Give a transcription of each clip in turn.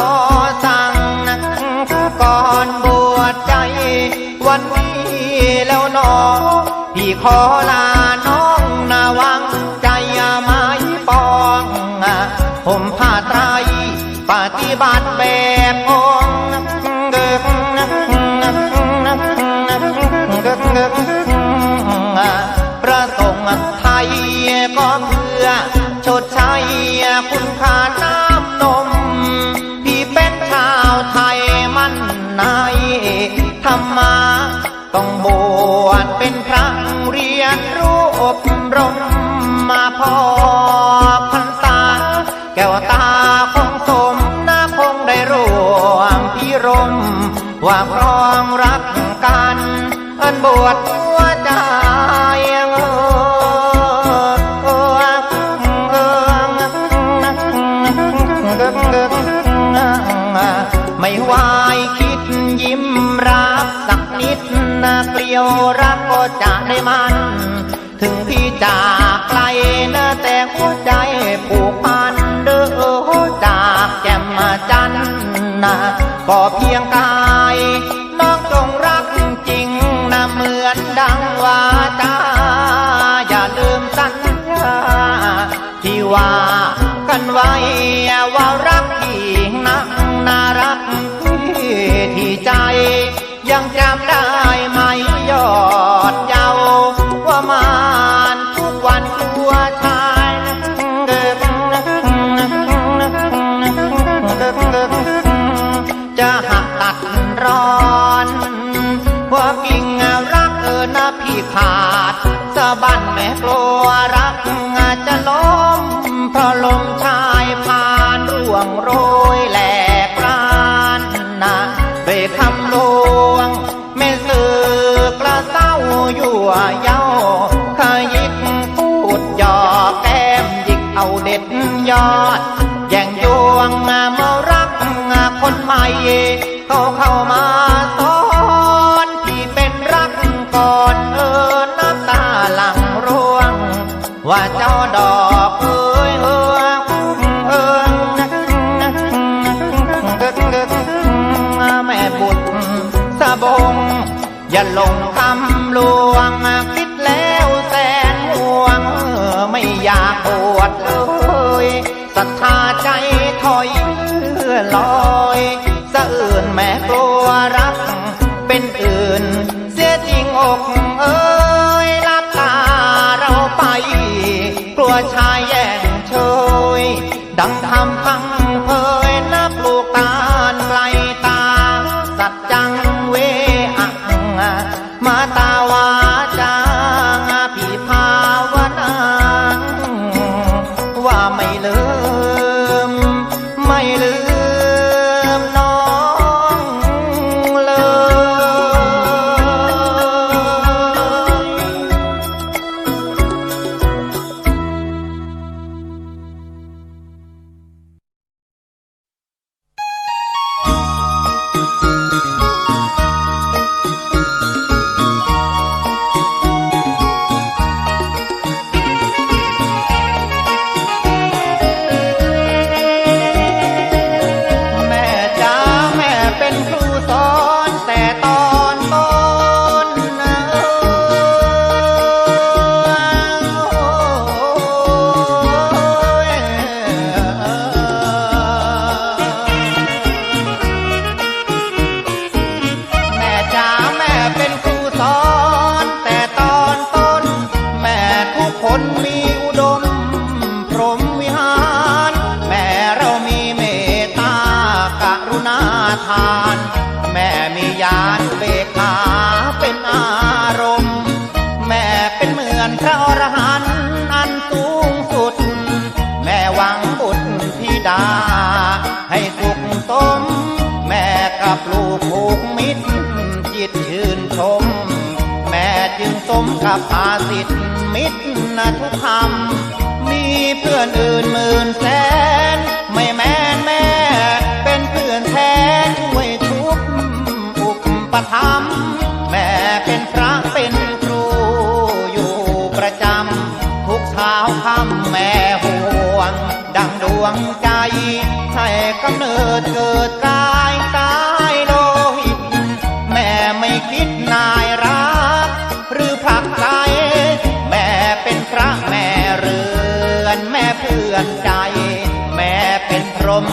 ขอสั่งนักก่อนบวชใจ วันนี้แล้วหนอพี่ขอลาน ไม่วายคิดยิ้มรับสักนิดนะเกลียวรักก็จะได้มัน ถึงพี่จากไกลนะแต่หัวใจผูกพันเด้อจากแจ่มจันนะก็เพียงกาย น้องจงรักจริงนะเหมือนดังวาจาอย่า อนว่ากิ่งรักเออนะพี่ขาดสะบั้นแม่กลัวรักจะล้มเพราะลมชายผ่านร่วงโรยแหลกรานนะด้วยคำลวงแม่สื่อกระเศร้าอยู่เย้าขยิกพูดหยอกแก้มยิกเอาเด็ดยอดแย่งยวงเมารักคนใหม่เขาเข้า ว่าเจ้าดอกเอ้ยเออเออแม่บุตรสะบง อย่าหลงคำลวงคิดแล้วแสนห่วงไม่อยากปวดเลยศรัทธาใจถอยเอลอย มาตาวา ม่ ดา ให้สุขสม แม่กับลูกผูกมิตร จิตชื่นชม แม่จึงสมกับภาสิทธิ์มิตรนะทุกคำมีเพื่อนอื่นหมื่นแสน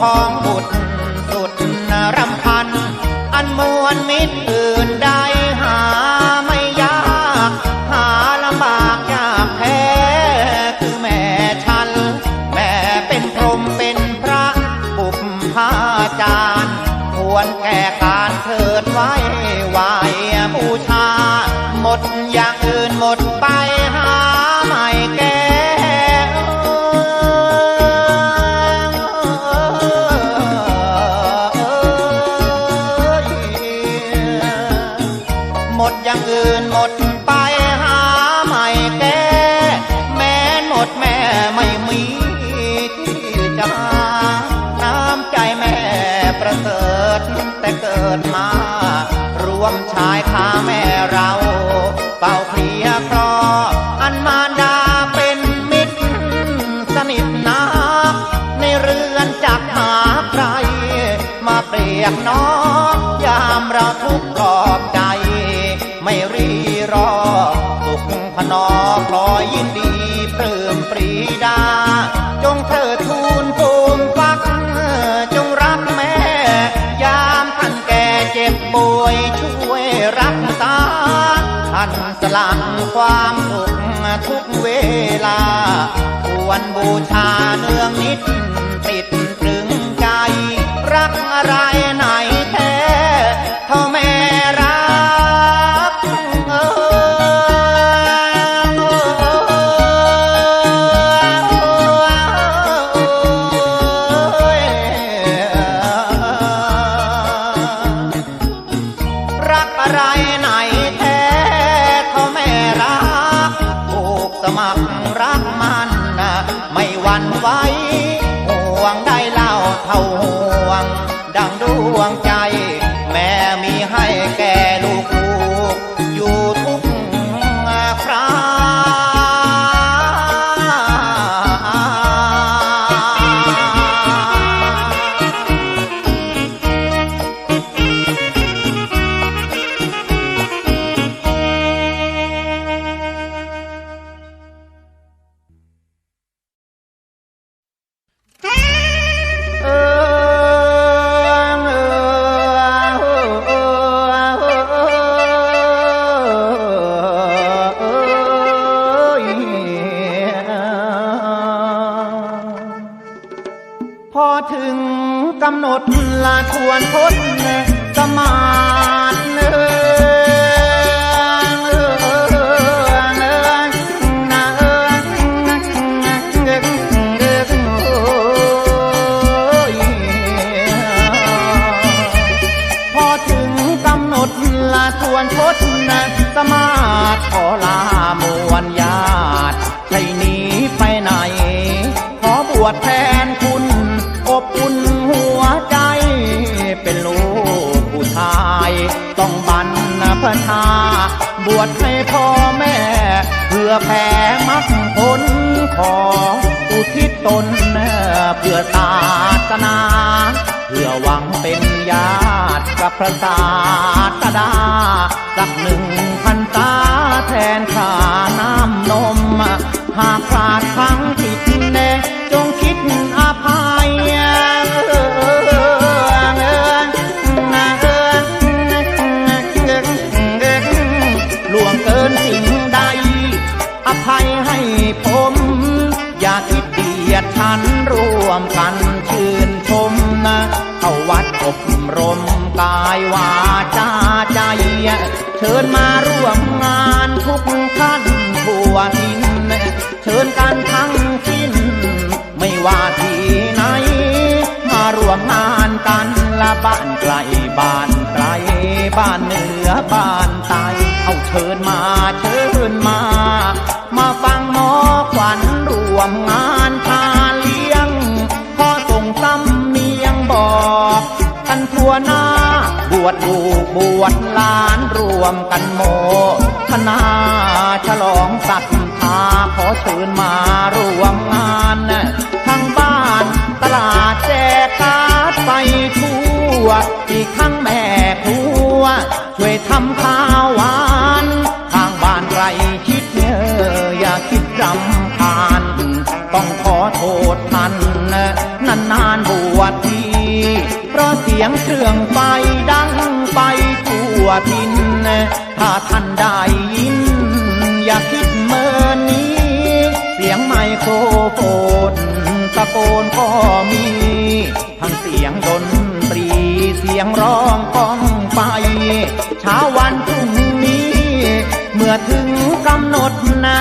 ของบุตรสุดรำพัน อันมวลมิตรอื่นใดหาไม่ยาก หาลำบากยากแท้คือแม่ฉัน แม่เป็นพรหมเป็นพระบุพพาจารย์ ควรแก่การเถิดไว้ไหวบูชา หมดอย่างอื่นหมดไปหาไม่แก่ ยบน้องยามเราทุกข์ปลอบใจ ไม่รีรอสุขพนอพลอยยินดีปลื้มปรีดา จงเธอทูลภูมิฟัก จงรักแม่ ยามท่านแก่เจ็บป่วยช่วยรักษาท่านสลังความสุขทุกเวลาควรบูชาเนืองนิด เท่าห่วงดังดวงใจ พอถึงกำหนดลาทวนพจน์สมาธิเนื้อถึงกำหนดลาทวนพจน์สมาธิขอลามวลญา นา บวชให้พ่อแม่ เพื่อแผ่มรรคผลขออุทิศตนเพื่อศาสนา เพื่อหวังเป็นญาติกับพระศาสดา สักหนึ่งพันตาแทนข้าน้ำนม หากพลาดครั้งผิดแน่ เชิญมาร่วมงานทุกท่านทั่วทินเชิญกันทั้งสิ้น ไม่ว่าที่ไหน มาร่วมงานกันละบ้านไกลบ้านไกลบ้านเหนือบ้านใต้เอาเชิญมาเชิญมา มาฟังหมอขวัญรวมงานพาเลี้ยงขอส่งสำเนียงบอก กันทั่วหน้าบวชลูบวชล วมกันโมทนาฉลองศรัทธาขอเชิญมาร่วมงานทั้งบ้านตลาดแจกการไปทั่วอีกทั้งแม่ครัวช่วยทำข้าวหวานทางบ้านไรคิดเนออย่าคิดรำผ่าน ต้องขอโทษทันนานนานบวชทีเพราะเสียงเครื่องไฟดังไปทั่วทิน ถ้าท่านได้ยิน อย่าคิดเมินนี้ เสียงไมโครโฟนตะโกนก็มี ทั้งเสียงดนตรี เสียงร้องก้องไป เช้าวันพรุ่งนี้ เมื่อถึงกำหนดน้า